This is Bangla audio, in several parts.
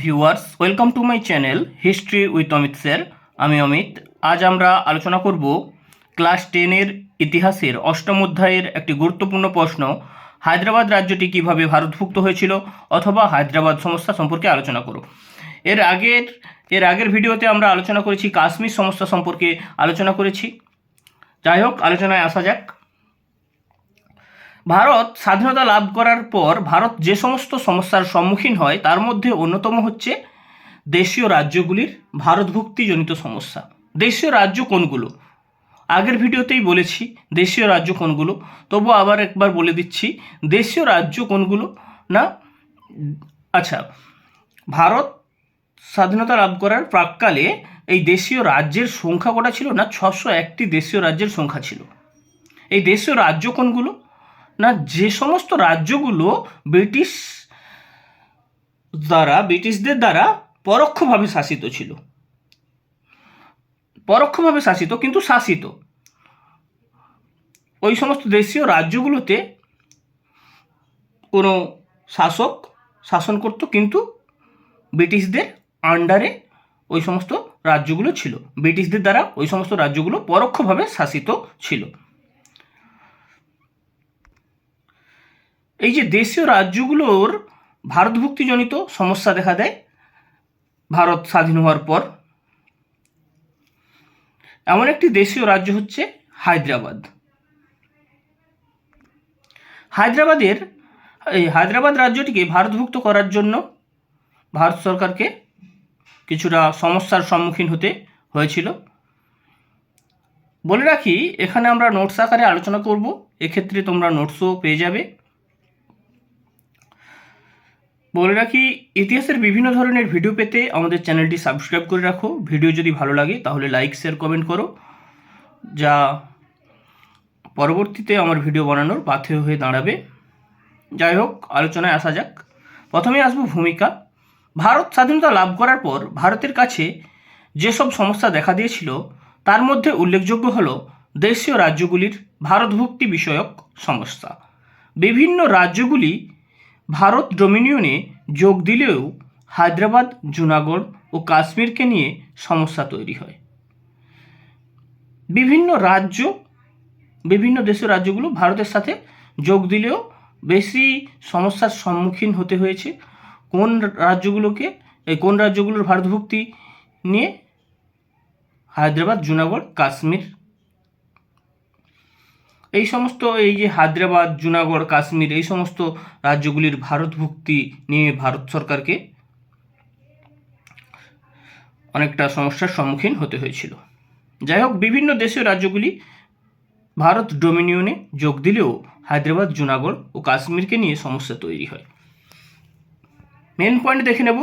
Viewers welcome to my channel history with Amit sir আমি অমিত। আজ আমরা আলোচনা করব ক্লাস টেনের ইতিহাসের অষ্টম অধ্যায়ের একটি গুরুত্বপূর্ণ প্রশ্ন, হায়দ্রাবাদ রাজ্যটি কীভাবে ভারতভুক্ত হয়েছিল অথবা হায়দ্রাবাদ সমস্যা সম্পর্কে আলোচনা করো এর আগের এর আগের ভিডিওতে আমরা আলোচনা করেছি কাশ্মীর সমস্যা সম্পর্কে আলোচনা করেছি। যাই হোক, আলোচনায় আসা যাক। ভারত স্বাধীনতা লাভ করার পর ভারত যে সমস্ত সমস্যার সম্মুখীন হয়, তার মধ্যে অন্যতম হচ্ছে দেশীয় রাজ্যগুলির ভারতভুক্তিজনিত সমস্যা। দেশীয় রাজ্য কোনগুলো? আগের ভিডিওতেই বলেছি, দেশীয় রাজ্য কোনগুলো? তবু আবার একবার বলে দিচ্ছি, দেশীয় রাজ্য কোনগুলো? না আচ্ছা ভারত স্বাধীনতা লাভ করার প্রাককালে এই দেশীয় রাজ্যের সংখ্যা কটা ছিল? না, ছশো একটি দেশীয় রাজ্যের সংখ্যা ছিল। এই দেশীয় রাজ্য কোনগুলো? না, যে সমস্ত রাজ্যগুলো ব্রিটিশ দ্বারা, ব্রিটিশদের দ্বারা পরোক্ষভাবে শাসিত ছিল। পরোক্ষভাবে শাসিত, কিন্তু শাসিত। ওই সমস্ত দেশীয় রাজ্যগুলোতে কোনো শাসক শাসন করত, কিন্তু ব্রিটিশদের আন্ডারে ওই সমস্ত রাজ্যগুলো ছিল। ব্রিটিশদের দ্বারা ওই সমস্ত রাজ্যগুলো পরোক্ষভাবে শাসিত ছিল। এই যে দেশীয় রাজ্যগুলোর ভারতভুক্তিজনিত সমস্যা দেখা দেয়, ভারত স্বাধীন হওয়ার পর। এমন একটি দেশীয় রাজ্য হচ্ছে হায়দ্রাবাদ। হায়দ্রাবাদের, এই হায়দ্রাবাদ রাজ্যটিকে ভারতভুক্ত করার জন্য ভারত সরকারকে কিছুটা সমস্যার সম্মুখীন হতে হয়েছিল। বলে রাখি, এখানে আমরা নোটস আকারে আলোচনা করব, এক্ষেত্রে তোমরা নোটসও পেয়ে যাবে। বলে রাখি, ইতিহাসের বিভিন্ন ধরনের ভিডিও পেতে আমাদের চ্যানেলটি সাবস্ক্রাইব করে রাখো। ভিডিও যদি ভালো লাগে, তাহলে লাইক শেয়ার কমেন্ট করো। যা পরবর্তীতে আমার ভিডিও বানানোর পাথেয় হয়ে দাঁড়াবে। যাই হোক, আলোচনায় আসা যাক। প্রথমে আসব ভূমিকা। ভারত স্বাধীনতা লাভ করার পর ভারতের কাছে যেসব সমস্যা দেখা দিয়েছিল, তার মধ্যে উল্লেখযোগ্য হল দেশীয় রাজ্যগুলির ভারতভুক্তি বিষয়ক সমস্যা। বিভিন্ন রাজ্যগুলি ভারত ডোমিনিয়নে যোগ দিলেও হায়দ্রাবাদ, জুনাগড় ও কাশ্মীরকে নিয়ে সমস্যা তৈরি হয়। বিভিন্ন রাজ্য, বিভিন্ন দেশের রাজ্যগুলো ভারতের সাথে যোগ দিলেও বেশি সমস্যার সম্মুখীন হতে হয়েছে। কোন রাজ্যগুলোকে এই কোন রাজ্যগুলোর ভারতভুক্তি নিয়ে? হায়দ্রাবাদ, জুনাগড়, কাশ্মীর। এই সমস্ত এই যে হায়দ্রাবাদ, জুনাগড়, কাশ্মীর, এই সমস্ত রাজ্যগুলির ভারতভুক্তি নিয়ে ভারত সরকারকে অনেকটা সমস্যার সম্মুখীন হতে হয়েছিল। যাই হোক, বিভিন্ন দেশীয় রাজ্যগুলি ভারত ডোমিনিয়নে যোগ দিলেও হায়দ্রাবাদ, জুনাগড় ও কাশ্মীরকে নিয়ে সমস্যা তৈরি হয়। মেন পয়েন্ট দেখে নেব,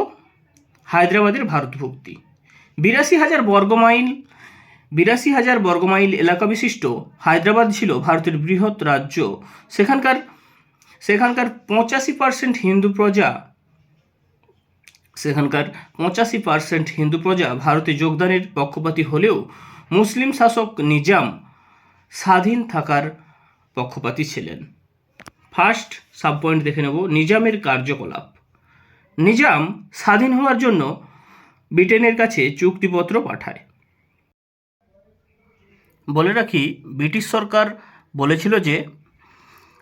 হায়দ্রাবাদের ভারতভুক্তি বিরাশি হাজার বর্গমাইল বিরাশি হাজার বর্গমাইল এলাকা বিশিষ্ট হায়দ্রাবাদ ছিল ভারতের বৃহৎ রাজ্য। সেখানকার সেখানকার পঁচাশি পার্সেন্ট হিন্দু প্রজা, সেখানকার পঁচাশি পার্সেন্ট হিন্দু প্রজা ভারতে যোগদানের পক্ষপাতী হলেও মুসলিম শাসক নিজাম স্বাধীন থাকার পক্ষপাতী ছিলেন। ফার্স্ট সাব পয়েন্ট দেখে নেব, নিজামের কার্যকলাপ। নিজাম স্বাধীন হওয়ার জন্য ব্রিটেনের কাছে চুক্তিপত্র পাঠায়। বলে রাখি, ব্রিটিশ সরকার বলেছিল যে,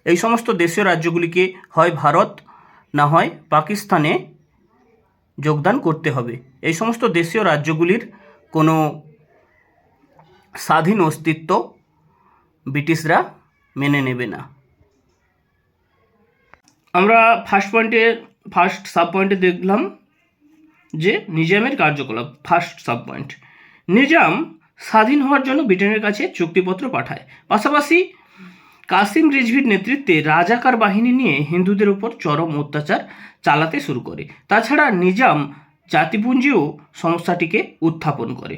এই সমস্ত দেশীয় রাজ্যগুলিকে হয় ভারত, না হয় পাকিস্তানে যোগদান করতে হবে। এই সমস্ত দেশীয় রাজ্যগুলির কোনো স্বাধীন অস্তিত্ব ব্রিটিশরা মেনে নেবে না। আমরা ফার্স্ট পয়েন্টে ফার্স্ট সাব পয়েন্টে দেখলাম যে, নিজামের কার্যকলাপ ফার্স্ট সাব পয়েন্ট নিজাম স্বাধীন হওয়ার জন্য ব্রিটেনের কাছে চুক্তিপত্র পাঠায়। পাশাপাশি কাসিম রিজভির নেতৃত্বে রাজাকার বাহিনী নিয়ে হিন্দুদের উপর চরম অত্যাচার চালাতে শুরু করে। তাছাড়া নিজাম জাতিপুঞ্জিও সমস্যাটিকে উত্থাপন করে।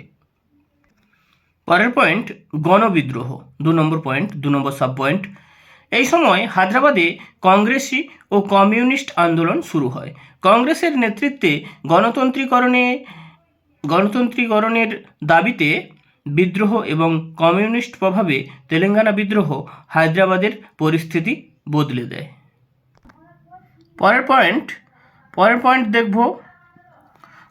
পরের পয়েন্ট, গণবিদ্রোহ। দু নম্বর পয়েন্ট, দু নম্বর সাব পয়েন্ট এই সময় হায়দ্রাবাদে কংগ্রেসি ও কমিউনিস্ট আন্দোলন শুরু হয়। কংগ্রেসের নেতৃত্বে গণতন্ত্রীকরণে গণতন্ত্রীকরণের দাবিতে বিদ্রোহ এবং কমিউনিস্ট প্রভাবে তেলেঙ্গানা বিদ্রোহ হায়দ্রাবাদের পরিস্থিতি বদলে দেয়। পরের পয়েন্ট পরের পয়েন্ট দেখব।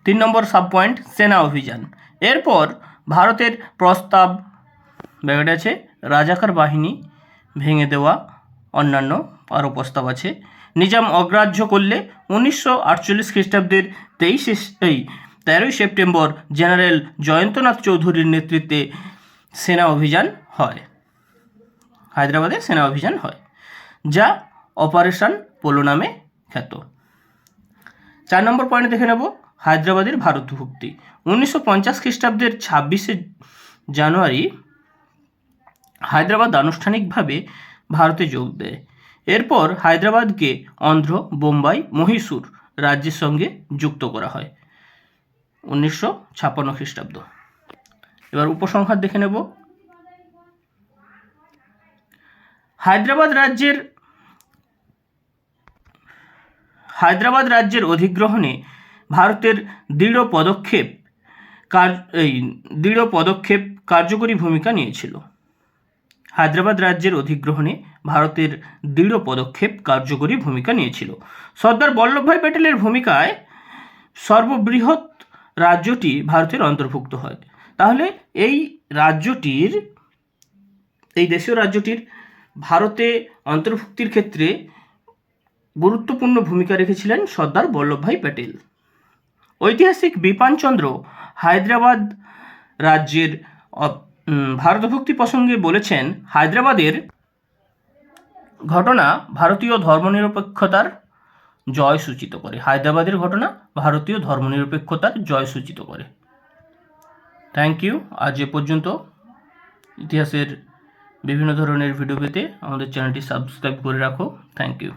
তিন নম্বর সাব পয়েন্ট সেনা অভিযান। এরপর ভারতের প্রস্তাব ব্যাপারে আছে, রাজাকার বাহিনী ভেঙে দেওয়া, অন্যান্য আরও প্রস্তাব আছে। নিজাম অগ্রাহ্য করলে উনিশশো আটচল্লিশ খ্রিস্টাব্দের তেইশে, এই তেরোই সেপ্টেম্বর জেনারেল জয়ন্তনাথ চৌধুরীর নেতৃত্বে সেনা অভিযান হয়। হায়দ্রাবাদে সেনা অভিযান হয়, যা অপারেশন পোলো নামে খ্যাত। চার নম্বর পয়েন্ট দেখে নেব, হায়দ্রাবাদের ভারত ভারতভুক্তি উনিশশো পঞ্চাশ খ্রিস্টাব্দের ছাব্বিশে জানুয়ারি হায়দ্রাবাদ আনুষ্ঠানিকভাবে ভারতে যোগ দেয়। এরপর হায়দ্রাবাদকে অন্ধ্র, বোম্বাই, মহীশূর রাজ্যের সঙ্গে যুক্ত করা হয়। উনিশশো ছাপ্পান্ন খ্রিস্টাব্দ। এবার উপসংহার দেখে নেব। হায়দ্রাবাদ রাজ্যের হায়দ্রাবাদ রাজ্যের অধিগ্রহণে ভারতের দৃঢ় পদক্ষেপ কার এই দৃঢ় পদক্ষেপ কার্যকরী ভূমিকা নিয়েছিল। হায়দ্রাবাদ রাজ্যের অধিগ্রহণে ভারতের দৃঢ় পদক্ষেপ কার্যকরী ভূমিকা নিয়েছিল। সর্দার বল্লভভাই প্যাটেলের ভূমিকায় সর্ববৃহৎ রাজ্যটি ভারতের অন্তর্ভুক্ত হয়। তাহলে এই রাজ্যটির, এই দেশীয় রাজ্যটির ভারতে অন্তর্ভুক্তির ক্ষেত্রে গুরুত্বপূর্ণ ভূমিকা রেখেছিলেন সর্দার বল্লভভাই প্যাটেল। ঐতিহাসিক বিপানচন্দ্র হায়দ্রাবাদ রাজ্যের ভারতভুক্তি প্রসঙ্গে বলেছেন, হায়দ্রাবাদের ঘটনা ভারতীয় ধর্মনিরপেক্ষতার জয় সূচিত করে। হায়দ্রাবাদের ঘটনা ভারতীয় ধর্মনিরপেক্ষতার জয় সূচিত করে। থ্যাংক ইউ আজ এ পর্যন্ত ইতিহাসের বিভিন্ন ধরনের ভিডিও পেতে আমাদের চ্যানেলটি সাবস্ক্রাইব করে রাখো। Thank you